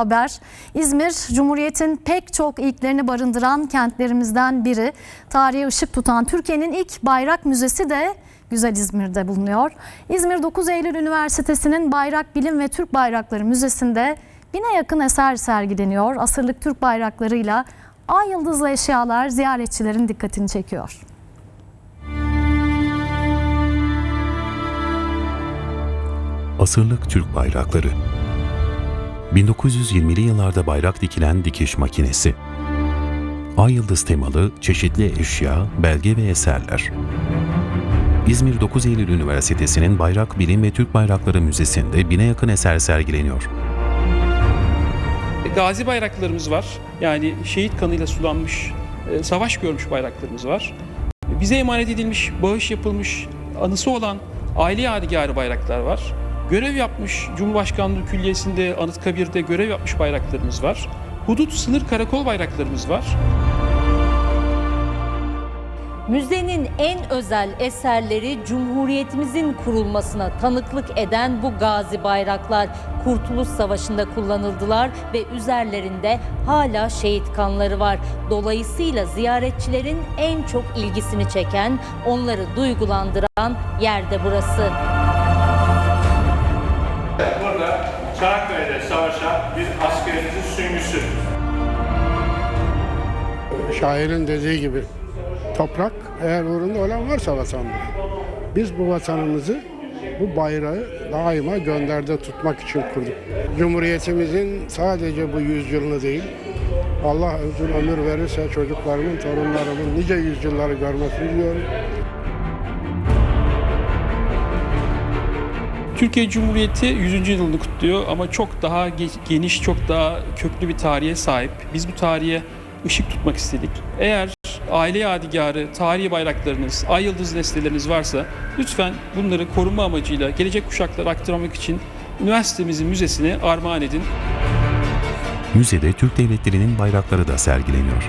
Haber İzmir Cumhuriyet'in pek çok ilklerini barındıran kentlerimizden biri. Tarihe ışık tutan Türkiye'nin ilk bayrak müzesi de Güzel İzmir'de bulunuyor. İzmir 9 Eylül Üniversitesi'nin Bayrak Bilim ve Türk Bayrakları Müzesi'nde bine yakın eser sergileniyor. Asırlık Türk bayraklarıyla ay yıldızlı eşyalar ziyaretçilerin dikkatini çekiyor. Asırlık Türk bayrakları 1920'li yıllarda bayrak dikilen dikiş makinesi Ay yıldız temalı çeşitli eşya, belge ve eserler İzmir 9 Eylül Üniversitesi'nin Bayrak Bilim ve Türk Bayrakları Müzesi'nde bine yakın eser sergileniyor. Gazi bayraklarımız var. Yani şehit kanıyla sulanmış, e, savaş görmüş bayraklarımız var. Bize emanet edilmiş, bağış yapılmış, anısı olan aile yadigarı bayraklar var. Görev yapmış Cumhurbaşkanlığı Külliyesi'nde, Anıtkabir'de görev yapmış bayraklarımız var. Hudut sınır karakol bayraklarımız var. Müzenin en özel eserleri Cumhuriyetimizin kurulmasına tanıklık eden bu gazi bayraklar Kurtuluş Savaşı'nda kullanıldılar ve üzerlerinde hala şehit kanları var. Dolayısıyla ziyaretçilerin en çok ilgisini çeken, onları duygulandıran yer de burası. Burada Çanakkale'de savaşan bir askerimizin süngüsü. Şairin dediği gibi toprak eğer uğrunda olan varsa vatandır. Biz bu vatanımızı bu bayrağı daima gönderde tutmak için kurduk. Cumhuriyetimizin sadece bu yüzyılını değil, Allah uzun ömür verirse çocuklarımın, torunlarımın nice yüzyılları görmesini diliyorum. Türkiye Cumhuriyeti 100. yılını kutluyor ama çok daha ge- geniş, çok daha köklü bir tarihe sahip. Biz bu tarihe ışık tutmak istedik. Eğer aile yadigarı, tarihi bayraklarınız, ay yıldız nesneleriniz varsa lütfen bunları korunma amacıyla gelecek kuşaklara aktarmak için üniversitemizin müzesine armağan edin. Müzede Türk devletlerinin bayrakları da sergileniyor.